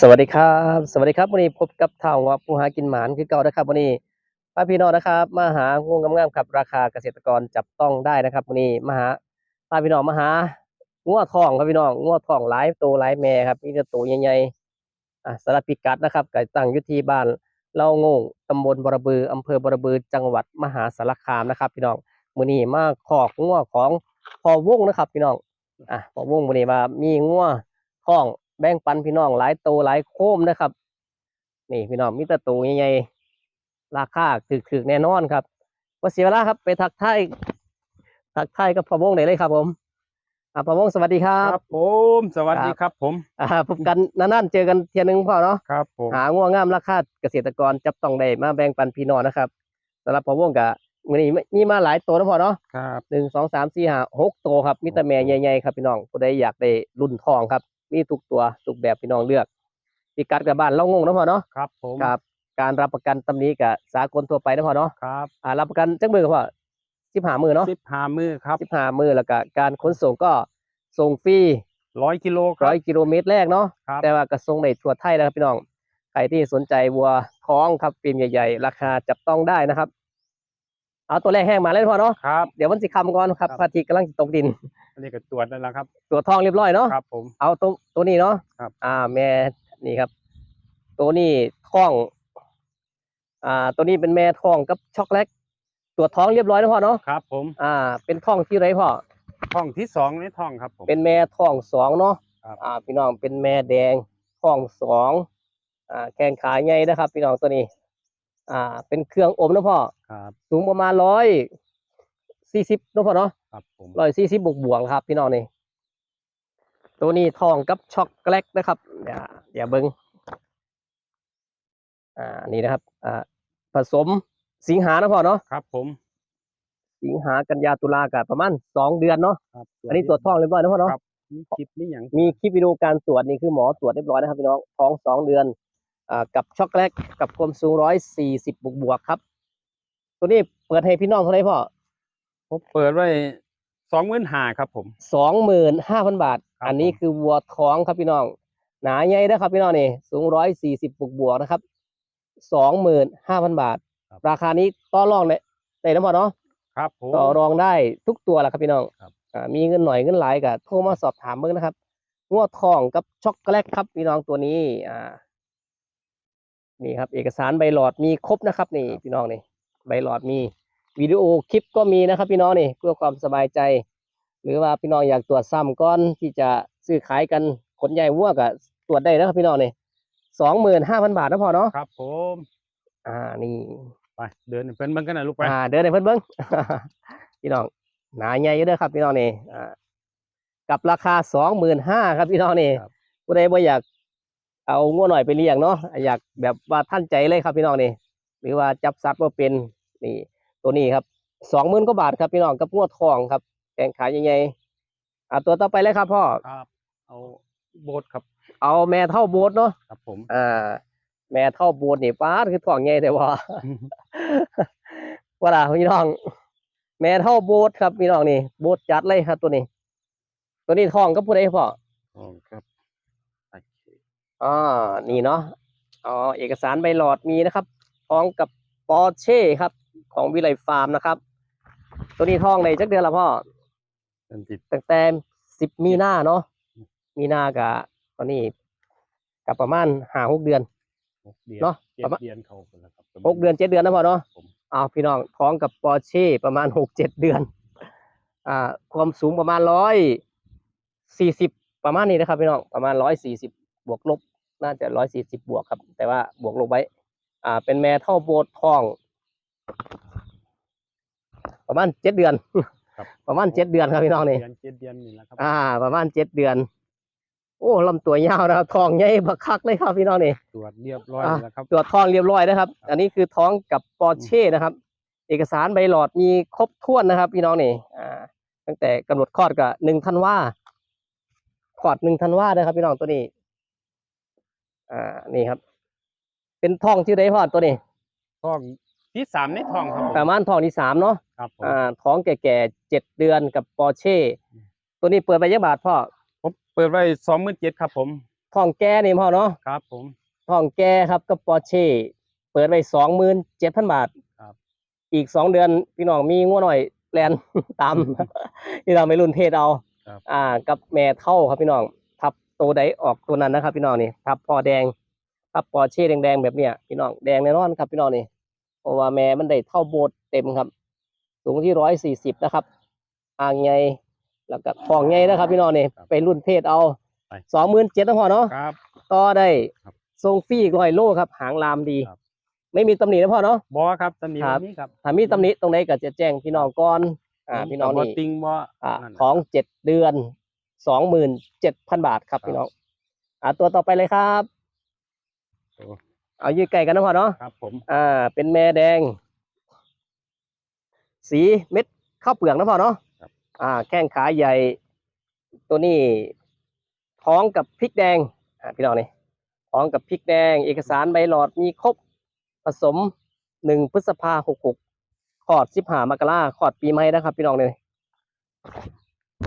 สวัสดีครับ สวัสดีครับวันนี้พบกับทางว่าผู้หากินหมานคือเก่านะครับวันนี้ป้าพี่น้องนะครับ มาหางูงามๆครับราคาเกษตรกรจับต้องได้นะครับวันนี้มาหาป้าพี่น้องมาหางัวทองครับพี่น้องงัวทองหลายตัวหลายแม่ครับมีแต่ตัวใหญ่ๆอะสารพิกัดนะครับไก็ตั้งยู่ที่บ้านเล่างงตำบลบรบืออำเภอบรบือจังหวัดมหาสารคามนะครับ พี่น้องมื้อนี้มาขอกงัวของพอวงนะครับ พี่น้องอะพอวงมื้อนี้ว่ามีงัวท้อง แบ่งปันพี่น้องหลายโตหลายโคมนะครับ นี่พี่น้องมีแต่ตัวใหญ่ๆราคาถึกๆแน่นอนครับว่าเสียเวลาครับไปทักทายทักทายกับพ่อวงได้เลยครับ ผมอ่าพ่อวงสวัสดีครัครับบผมสวัสดีครับ ผมอ่าพบกันนานๆเจอกันเทียหนึงพ่อเนาะครับผมหาง่วงงามราคาเกษตรกรจับต้องได้มาแบ่งปันพี่น้องนะครับสำหรับพ่อวงกับมื้อนี้มีมาหลายตัวนะพ่อเนาะครับหนึ่งสองสามสี่ห้าหกตัวครับมีแต่แม่ใหญ่ๆครับพี่น้องผู้ใดอยากได้รุ่นทองครับ มีทุกตัวทุกแบบพี่น้องเลือกพิกัดกับบ้านเล่างงนะพ่อเนาะครับผมกับ การรับประกันตำหนี้กับสากลทั่วไปนะพ่อเนาะครับอ่ารับประกันจักมือครับพ่อสิบห้ามือเนาะสิบห้ามือครับสิบห้ามือแล้วก็การขนส่งก็ส่งฟรีร้อยกิโลครัร้บอยกิโลเมตรแรกเนาะครับแต่ว่าก็ส่งในทั่วไทยนะครับพี่น้องใครที่สนใจวัวท้องครับฟิล์มใหญ่ ๆ ราคาจับต้องได้นะครับ เอาตัวแรกแห้งมาเลยพ่อเนาะครับเดี๋ยววันสิคำก่อนครับครับพระอาทิตย์กำลังจะตกดินอันนี้ก็ตรวจนั่นแหละครับตัวทองเรียบร้อยเนาะครับผมเอาตัวตัวนี้เนาะครับ อ่าแม่นี่ครับ ตัวนี้ท้อง อ่า ตัวนี้เป็นแม่ท้องกับช็อกโกแลตตัวจท้องเรียบร้อยนะพ่อเนาะครับ ผม อ่า เป็นท้องที่ไรพ่อท้องที่สองในท้องครับผมเป็นแม่ท้องสองเนาะครับอ่า พี่น้องเป็นแม่แดงท้องสองอ่าแข้งขาใหญ่นะครับ พี่น้องตัวนี้ อ่า เป็นเครื่องอมนะพ่อ ครับ สูงประมาณร้อยสี่สิบนะพ่อเนาะครับผมร้อยสี่สิบบวกบวกๆครับ พี่น้องนี่ ตัวนี้ทองกับช็อกโกแลตนะครับเดี๋ยวเดี๋ยวเบิ้งอ่า นี่นะครับ อ่า ผสมสิงหานะพ่อเนาะ ครับ ผม สิงหากันยาตุลากับประมาณสองเดือนเนาะ ครับอันนี้ตรวจท้องเรียบร้อยนะพ่อเนาะ ครับ มีคลิปมีอย่างมีคลิปวิดีโอการตรวจนี่คือหมอตรวจเรียบร้อยนะครับพี่น้อง ท้องสองเดือนอ่า กับช็อกโกแลตกับความสูงร้อยสี่สิบบวกบวกๆครับ ตัวนี้เปิดให้พี่น้องเท่าไหร่พ่อผมเปิดไว้สองหมื่นห้าครับผมสองหมื่นห้าพันบาทครับอันนี้ผมคือวัวท้องครับพี่น้อง หนาใหญ่นะครับพี่น้องนี่สูงร้อยสี่สิบบวกบวกๆนะครับสองหมื่นห้าพันบาท ราคานี้ต่อรองได้ได้นะพ่อเนาะครับผมต่อรองได้ทุกตัวแหละครับพี่น้องครับอ่ามีเงินหน่อยเงินหลายก็โทรมาสอบถามเบิ่งนะครับงวดทองกับช็อกโกแลตครับพี่น้องตัวนี้อ่า นี่ครับ เอกสารใบหลอดมีครบนะครับ นี่พี่น้องนี่ใบหลอดมีวิดีโอคลิปก็มีนะครับ พี่น้องนี่เพื่อความสบายใจ หรือว่าพี่น้องอยากตรวจซ้ำก้อนที่จะซื้อขายกันขนใหญ่วัวก็ตรวจได้นะครับพี่น้องนี่สองหมื่นห้าพันบาทนะพอเนาะครับ ผม อ่านี่ไปเดินเป็นเบิ่งกันนะลูกไปอ่าเดินในเพิ่นเบิ้งพี่น้องหนาใหญ่อยู่เด้อครับ พี่น้องนี่อ่ากับราคาสองหมื่นห้าครับพี่น้องนี่ครับผู้ใดบ่อยาก เอางัวหน่อยไปเลี้ยงเนาะอยากแบบว่าท่านใจเลยครับพี่น้องนี่หรือว่าจับซัดว่าเป็นนี่ตัวนี้ครับสองหมื่นกว่าบาทครับพี่น้องกับงวดทองครับแกงขายใหญ่ๆอ่าตัวต่อไปเลยครับพ่อครับเอาโบสครับ เอาแม่เท่าโบสเนาะครับผมอ่าแม่เท่าโบสนี่ป้าดคือทองใหญ่แต่ว่าว่าล่ะพี่น้อง แม่เท่าโบสครับพี่น้องนี่โบสจัดเลยครับตัวนี้ ตัวนี้ทองก็พูดได้พ่ออ๋อครับโอเค อ่านี่เนาะอ๋อเอกสารใบหลอดมีนะครับทองกับปอร์เช่ครับ ของวิไลฟาร์มนะครับ ตัวนี้ทองในจักเดือนละพ่อเป็นติดตั้งแต่สิบมีนาเนาะมีนากับตอนนี้กับประมาณห้าหกเดือนหกเดือนเนาะเจ็ประดมาณเดือนเขาคนละครับหกเดือนเจ็ดเดือนนะพ่อเนาะผมอ้าวพี่น้องท้องกับปอร์เช่ประมาณหกเจ็ดเดือน อ่า ความสูงประมาณร้อยสี่สิบประมาณนี้นะครับพี่น้องประมาณร้อยสี่สิบ บวกลบน่าจะร้อยสี่สิบบวกครับ แต่ว่าบวกลบไว้ อ่า เป็นแม่เท่าโบสทอง ประมาณเจ็ดเดือนครับประมาณเจ็ดเดือนครับพี่น้องนี่เดือนเจ็ดเดือนนี่แหละครับ อ่า ประมาณเจ็ดเดือน โอ้ลำตัวยาวนะครับทองใหญ่บักคักเลยครับพี่น้องนี่ ตรวจเรียบร้อยอะแล้วครับ ตรวจทองเรียบร้อยนะครับ อันนี้คือท้องกับปอร์เช่นะครับ เอกสารใบหลอดมีครบถ้วนนะครับ พี่น้องนี่ อ่า ตั้งแต่กำหนดคลอดกับหนึ่งธันวาคลอดหนึ่งธันวานะครับ พี่น้องตัวนี้ อ่านี่ครับ เป็นท้องที่ได้พอดตัวนี้ท้องที่สามในท้องครับผมประมาณท้องที่สามเนาะครับผมอ่าท้องแก่ๆเจ็ดเดือนกับปอร์เช่ตัวนี้เปิดไปเยอะบาทพ่อผมเปิดไว้สองหมื่นเจ็ดครับผมทองแก่นี่พ่อเนาะครับผมทองแก่ครับกับปอร์เช่เปิดไว้สองหมื่นเจ็ดพันบาทครับ อีกสองเดือนพี่น้องมีงัวหน่อยแลน ตาม ที่เราไม่รุ่นเพศเอาครับ อ่า กับแม่เท่าครับพี่น้องทับ ตัวใดออกตัวนั้นนะครับ พี่น้องนี่ทับพอแดงทับปอร์เช่แดงๆแบบเนี้ยพี่น้องแดงแน่นอนครับพี่น้องนี่เพราะว่าแม่มันได้เท่าโบสถ์เต็มครับ สูงที่ร้อยสี่สิบนะครับอ่างใหญ่แล้วก็ทองใหญ่นะครับ พี่น้องนี่ครับไปรุ่นเพศเอาไปสองหมื่นเจ็ดนะพอเนาะครับต่อได้ครับทรงฟรีอีกร้อยโลครับ หางลามดีครับไม่มีตำหนินะพ่อเนาะบอครับตอนนี้ครับวันนี้ครับถ้ามีตำหนิตรงไหนก็จะแจ้งพี่น้องก่อน อ่า พี่น้องบ่นี่ติงบ่อ่านั่นแหละของเจ็ดเดือน สองหมื่นเจ็ดพันบาทครับครับพี่น้องอ่าตัวต่อไปเลยครับโอ้เอายืดไก่กันนะพ่อเนาะครับ ผม อ่า เป็นแม่แดง สีเม็ดข้าวเปลือกนะพ่อเนาะครับอ่า แข้งขาใหญ่ ตัวนี้ท้องกับพริกแดง อ่าพี่น้องนี่ท้องกับพริกแดง เอกสารใบหลอดมีครบ ผสมหนึ่งพฤษภาหกหกขอดสิบหามกราขอดปีใหม่นะครับ พี่น้องเลย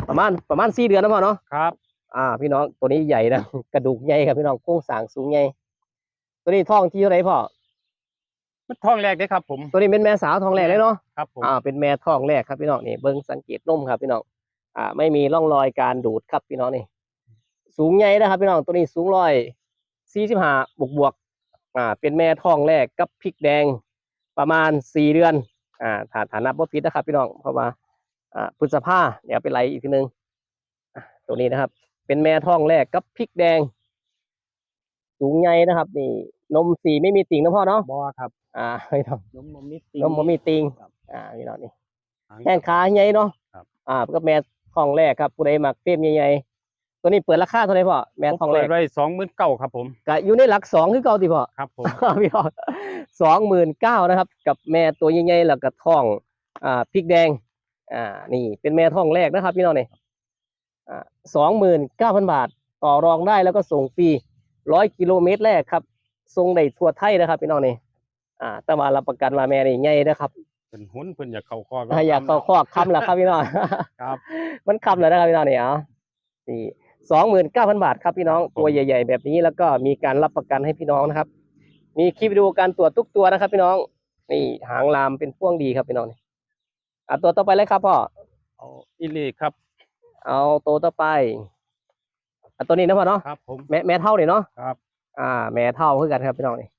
ประมาณประมาณสี่เดือนนะพ่อเนาะครับ อ่า พี่น้องตัวนี้ใหญ่นะกระดูกใหญ่ครับพี่น้องโครงสร้างสูงใหญ่ตัวนี้ท้องที่เท่าไหรพ่อมันท้องแรกเด้ครับ ผม ตัวนี้เป็นแม่สาวท้องแรกเลยเนาะครับผมอ่าเป็นแม่ท้องแรกครับพี่น้องนี่เบิ้งสังเกตนมครับพี่น้องอ่า ไม่มีร่องรอยการดูดครับพี่น้องนี่ สูงใหญ่นะครับ พี่น้องตัวนี้สูงร้อยสี่สิบห้าบวกบวกๆอ่า เป็นแม่ท้องแรกกับพริกแดงประมาณสี่เดือน อ่าฐานฐานับว่าพิษนะครับ พี่น้องเพราะว่าอ่า พฤษภาเดี๋ยวไปไล่อีกทีนึงอะตัวนี้นะครับ เป็นแม่ท้องแรกกับพริกแดง สูงใหญ่นะครับ นี่ นมสีไม่มีติ่งนะพ่อเนาะบอครับ อ่าไม่ต้องนมบ่มีติงนมบ่มีติ่งครับอ่าพี่น้องนี่หางแข้งขาใหญ่เนาะครับอ่าก็แม่ทองแรกครับผู้ใดมักเฟรมใหญ่ๆตัวนี้เปิดราคาเท่าไหร่พ่อแม่ผมทองแรเปิกดไว้สองหมื่นเก้าครับ ผมก็อยู่ในหลักสองคือเก่าติพ่อครับผมพี่น้องสองหมื่นเก้านะครับ กับแม่ตัวใหญ่ๆแล้วก็ทอง อ่าพริกแดง อ่านี่เป็นแม่ทองแรกนะครับพี่น้องนี่อ่าสองหมื่นเก้าพันบาท ต่อรองได้แล้วก็ส่งฟรีร้อยกิโลเมตรแรกครับส่งได้ทั่วไทยนะครับพี่น้องนี่อ่าแต่ว่ารับประกันว่าแม่นี่ใหญ่นะครับเป็นหุ้นเพิ่นอยากเข้าคอกถ้าอยากเข้าคอกคำละครับพี่น้องครับมันคำแล้วนะครับพี่น้องเนี่ยเอานี่สองหมื่นเก้าพันบาทครับพี่น้องตัวใหญ่ ๆ แบบนี้แล้วก็มีการรับประกันให้พี่น้องนะครับ มีคลิปวิดีโอการตรวจทุกตัวนะครับ พี่น้องนี่หางลามเป็นพ่วงดีครับพี่น้องนี่ อะตัวต่อไปเลยครับพ่อ เอาอิเลครับ เอาตัวต่อไปอะตัวนี้นะพ่อเนาะ ครับ ผม แม่แม่เท่าเนี่ยเนาะครับ อ่า แม่เท่าคือกันครับพี่น้องนี่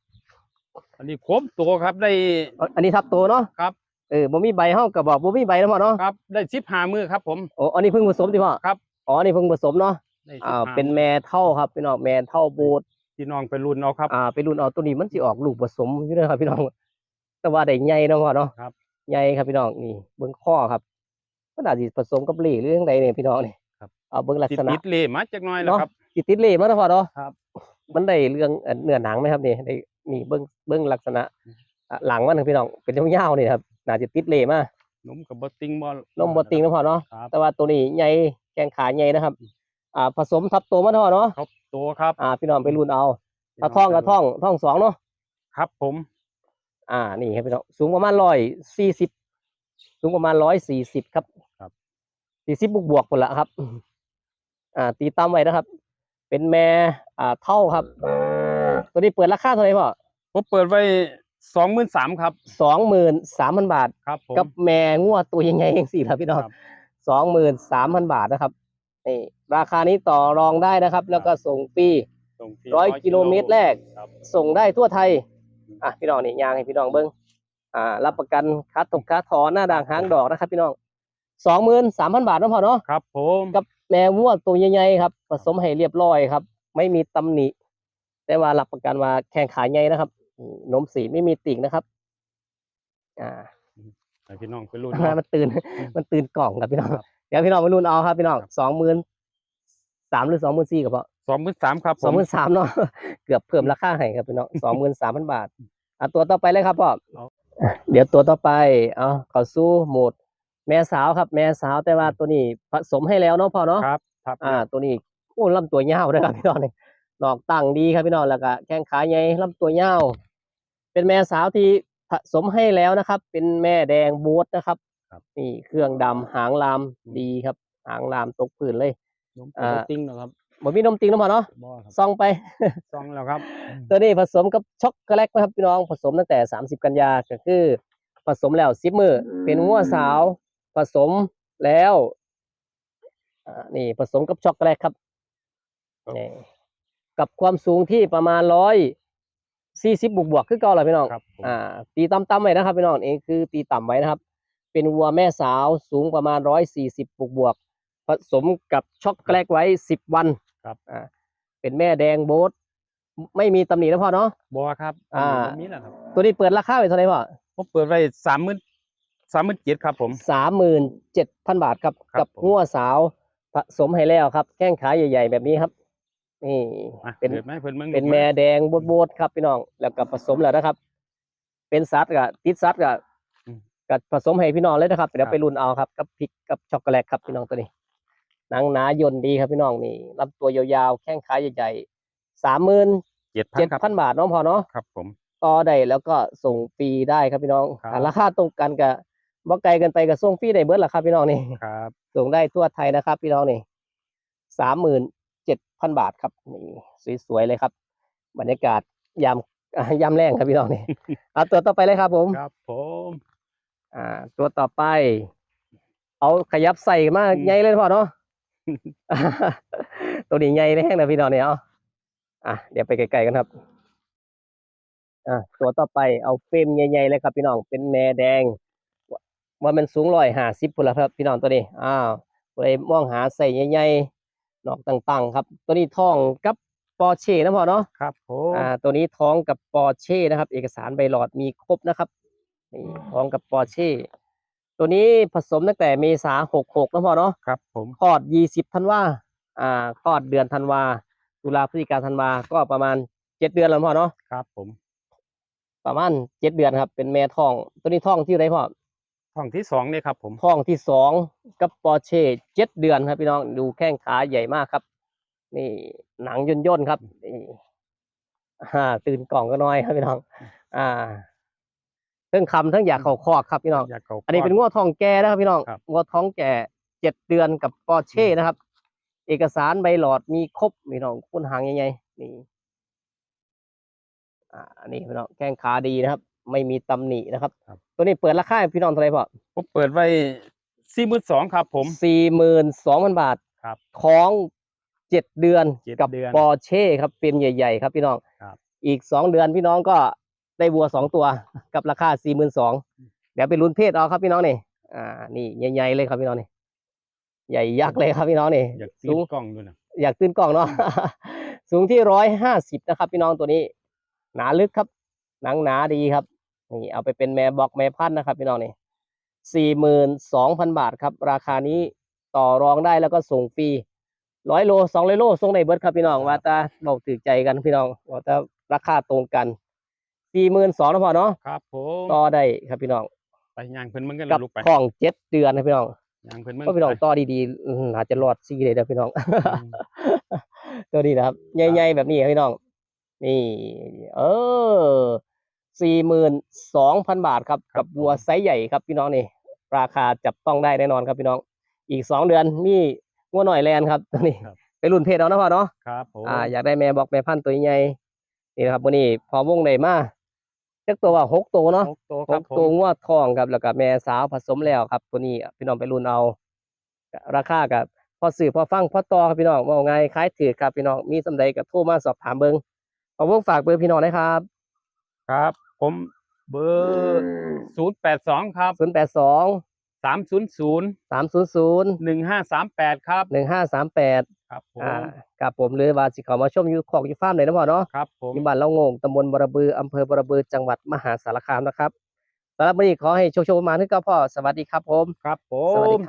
อันนี้ครบตัวครับได้เอาอันนี้ทับตัวเนาะครับ เออบ่มีใบเฮากับบอกบ่มีใบนะพ่อเนาะ ครับ ได้สิบห้ามือครับ ผม โอ้ อันนี้เพิ่งผสมดิพ่อ ครับ อ๋อ อันนี้เพิ่งผสมเนาะ ได้อ่า15เป็นแม่เท่าครับพี่น้อง แม่เท่าบูด พี่น้องไปรุ่นเอาครับ อ่าไปรุ่นเอาตัวนี้มันสิออกลูกผสมอยู่นะครับพี่น้อง แต่ว่าได้ใหญ่เนาะพ่อเนาะครับ ใหญ่ครับพี่น้องนี่เบิ้งข้อครับมันอาจจะผสมกับเหล่หรือยังไงเนี่ยพี่น้องนี่ครับเอาเบิ้งลักติดษณะติดเล่มาจากหน้อยแล้วเนาะครับสิติดเหล่มาเนาะพ่อเนาะครับ มันได้เรื่องเอ่อเนื้อหนังไหมครับนี่ได้นี่เบิ้งเบิ้งลักษณะอะหลังมันนะพี่น้องเป็นยาวๆนี่ครับน่าจะติดเหล่มานมกับบติงบอลนมบติงนะพ่อเนาะครับ แต่ว่าตัวนี้ใหญ่แกงขาใหญ่นะครับอ่าผสมทับโตมาเนาะเนาะครับตัวครับอ่าพี่น้องไปรุ่นเอาถ้าท่องกับท่องท่องสองเนาะครับผม อ่านี่ครับพี่น้องสูงประมาณร้อยสี่สิบสูงประมาณร้อยสี่สิบครับครับสี่สิบบวกบวกๆหมดละครับ อ่า ตีตามไว้นะครับ เป็นแม่อ่าเท่าครับ ตัวนี้เปิดราคาเท่าไหร่พ่อผมเปิดไว้สองหมื่นสามครับสองหมื่นสามพันบาท ครับผมกับแม่งัวตัวยังไงเองสี่ครับพี่น้องครับสองหมื่นสามพันบาทนะครับนี่ราคานี้ต่อรองได้นะครับ แล้วก็ส่งฟรีส่งฟร้อยกิโลเมตรแรกครับส่งได้ทั่วไทย อะพี่น้องนี่ยางให้พี่น้องเบิ้งอ่า รับประกันคัดตกคัดถอนหน้าด่างหางดอกนะครับพี่น้องสองหมื่นสามพันบาทเนาะพอเนาะครับ ผมกับแม่วัวตัวใหญ่ๆครับ ผสมให้เรียบร้อยครับ ไม่มีตำหนิแต่ว่ารับประกันว่าแข้งขาใหญ่นะครับอืมนมสีไม่มีติ่งนะครับ อ่าให้พี่น้องไปรุ่นมันตื่น มันตื่นกล่องครับพี่น้องครับเดี๋ยวพี่น้องไปรุ่นเอาครับพี่น้องสองหมื่นสามหรือสองหมื่นสี่กับพ่อ สองหมื่นสามครับผสองมหมื่นสามเนาะ เกือบเพิ่มราคาให้ครับพี่น้องสองหมื่นสามพันบาทอะตัวต่อไปเลยครับพ่ออะเดี๋ยวตัวต่อไป เอาเข้าสู้โหมด แม่สาวครับ แม่สาวแต่ว่าตัวนี้ผสมให้แล้วเนาะพ่อเนาะ ครับครับอ่า ตัวนี้โอ้ลำตัวยาวด้วยครับพี่น้องนี่ดอกตั้งดีครับพี่น้องแล้วก็แข้งขาใหญ่ลำตัวยาวเป็นแม่สาวที่ผสมให้แล้วนะครับ เป็นแม่แดงบูดนะครับนี่เครื่องดำหางลามดีครับ หางลามตกพื้นเลยนมอ่ากับบติงนะครับ บ่มีนมติงน้ำพอเนาะบ่ครับซองไป ซองแล้วครับตัวนี้ผสมกับช็อกโกแลตนะครับพี่น้องผสมตั้งแต่ 30 กันยาก็คือ ผสมแล้วสิบมือเป็นงัวสาว ผสมแล้วอ่านี่ผสมกับช็อกโกแลตครับนี่กับความสูงที่ประมาณร้อยสี่สิบบวกบวกๆคือเก่าเลยพี่น้อง ครับผมอ่าตีต่ำๆไว้นะครับพี่น้องนี่คือตีต่ำไว้นะครับ เป็นวัวแม่สาวสูงประมาณร้อยสี่สิบบวกบวกๆผสมกับช็อกโกแลตไว้สิบวัน ครับอ่าเป็นแม่แดงโบทไม่มีตำหนินะพ่อเนาะบ่ครับอ่าบ่มีแล้วครับตัวนี้เปิดราคาไว้เท่าไหร่พ่อผมเปิดไว้สามหมื่นสามหมื่นเจ็ดครับผม สามหมื่นเจ็ดพันบาทครับครับกับผม งัวสาวผสมให้แล้วครับแข้งขาใหญ่ ๆ แบบนี้ครับนี่ อะเป็น เปิดไหมเพิ่นเบิ่งเป็นแม่แดงโบดๆครับพี่น้องแล้วก็ผสมแล้วนะครับ เป็นซัดกับติดซัดกับกับผสมให้พี่น้องเลยนะครับเดี๋ยวไปรุ่นเอาครับกับพริกกับช็อกโกแลตครับพี่น้องตัวนี้ หนังหนายนดีครับพี่น้องนี่ลำตัวยาวๆแข้งขาใหญ่ๆสามหมื่นเจ็ดพันเจ็ดครับพันบาทน้องพอเนาะครับ ผมต่อได้แล้วก็ส่งฟรีได้ครับพี่น้องครับอ่าราคาตรงกันกับบ่ไกลกันไปกับส่งฟรีได้เบิดล่ะครับพี่น้องนี่ครับส่งได้ทั่วไทยนะครับ พี่น้องนี่สามหมื่นเจ็ดพันบาทครับนี่สวยๆเลยครับ บรรยากาศยามอ่ายามแรงครับพี่น้องนี่เอาตัวต่อไปเลยครับ ผมครับ ผมอ่า ตัวต่อไป เอาขยับใส่มาอืมใหญ่เลยพ่อเนาะ ตัวนี้ใหญ่เลยแห้งนะพี่น้องเนี่ยเอาอะเดี๋ยวไปไกลๆกันครับอะตัวต่อไปเอาเฟรมใหญ่ๆเลยครับ พี่น้องเป็นแม่แดงว่ามันสูงร้อยห้าสิบพุ่นละครับ พี่น้องตัวนี้อ้าวเลยมองหาใส่ใหญ่ๆนอกต่างๆ ครับ ตัวนี้ท้องกับปอร์เช่นะพ่อเนาะครับผมอ่าตัวนี้ท้องกับปอร์เช่นะครับ เอกสารใบหลอดมีครบนะครับนี่ท้องกับปอร์เช่ ตัวนี้ผสมตั้งแต่เมษาหกหกนะพ่อเนาะครับผมคลอดยี่สิบธันวาอ่าคลอดเดือนธันวาตุลาพฤศจิกาธันวาก็ประมาณเจ็ดเดือนแล้วพ่อเนาะครับ ผม ประมาณเจ็ดเดือนครับ เป็นแม่ท้อง ตัวนี้ท้องที่ไหนพ่อห้องที่สองเนี่ยครับ ผมท้องที่สองกับปอร์เช่เจ็ดเดือนครับ พี่น้องดูแข้งขาใหญ่มากครับ นี่หนังย่นย่นๆครับนี่อ่าตื่นกล่องก็น้อยครับพี่น้อง อ่า ทั้งคำทั้งอยากเขาคอกครับพี่น้อง อยากเขาอันนี้เป็นงวดทองแก่นะครับพี่น้องครับงวดท้องแก่เจ็ดเดือนกับปอร์เช่นะครับ เอกสารใบหลอดมีครบพี่น้องคุณหางใหญ่ๆนี่อ่าอันนี้พี่น้องแข้งขาดีนะครับ ไม่มีตำหนินะครับตัวนี้เปิดราคาให้พี่น้องเท่าไหร่พ่อผมเปิดไว้สี่หมื่นสองครับผม สี่หมื่นสองพันบาทครับท้องเจ็ดเดือนเจ็ดกับเดือนปอร์เช่ครับเป็นใหญ่ ๆ ครับพี่น้องครับ อีกสองเดือนพี่น้องก็ ได้วัวสองตัวกับราคาสี่หมื่นสองเดี๋ยวไปลุ้นเพศเอาครับพี่น้องนี่อ่า นี่ใหญ่ๆเลยครับพี่น้องนี่ใหญ่ยักษ์เลยครับพี่น้องนี่อยากซื้สูองกล้องด้วยนะอยากตื่นกล่องเนาะสูงที่ร้อยห้าสิบนะครับ พี่น้องตัวนี้ หนาลึกครับ หนังหนาดีครับนี่เอาไปเป็นแม่บอกแม่พันธุ์นะครับ พี่น้องนี่สี่หมื่นสองพันบาทครับ ราคานี้ต่อรองได้แล้วก็ส่งฟรีร้อยโลสองร้อยโลส่งในเบิร์ดครับพี่น้องว่าแตาบอกถือใจกันพี่น้องว่าแตาราคาตรงกัน สี่หมื่นสองนะพอเนาะครับผมต่อได้ครับพี่น้องไปย่างเพิ่นมึงกันเลกัยบลูกไปของเจ็ดเดือนนะพี่น้องย่างเพิ่นมึงก็พี่น้องไปต่อดีๆอื้อหืออาจจะรอดซีเลยนะพี่น้องอืมตัวนี้นะครับใหญ่ๆแบบนี้ครับพี่น้อง นี่ เออสี่หมื่นสองพันบาทครับกับวัวไซส์ใหญ่ครับพี่น้องนี่ ราคาจับต้องได้แน่นอนครับพี่น้อง อีกสองเดือนมีงัวหน่อยแลนครับตัวนี้ครับไปรุ่นเพจเอานะพ่อเนาะครับผมอ่าอยากได้แม่บอกแม่พันธุ์ตัวใหญ่นี่นะครับวันนี้พอวงได้มา เรียกตัวว่าหกตัวเนาะหกตัวหครับกผมตัวงวดทองครับแล้วก็แม่สาวผสมแล้วครับ ตัวนี้พี่น้องไปรุ่นเอา ราคากับพอสื่อพอฟังพอต่อครับพี่น้องว่าไงคล้ายถือครับพี่น้องมีสำใดกับโทรมาสอบถามเบิงขอเบิ่งฝากเบอร์พี่น้องนะครับครับ ผมเบอร์ศูนย์แปดสองครับศูนย์แปดสอง สามศูนย์ศูนย์สามศูนย์ศูนย์หนึ่งห้าสามแปดครับหนึ่งห้าสามแปดครับผมอ่ากับผมหรือว่าสิเขามาชมอยู่ของอยู่ฟาร์มเลยนะพ่อเนาะครับผมอยู่บ้านเล่าโงงตำบลบรบืออำเภอบรบือจังหวัดมหาสารคามนะครับสำหรับวันนี้ขอให้โชคโชคประมาณที่ก็พ่อสวัสดีครับผมครับผสวัสดีมครับ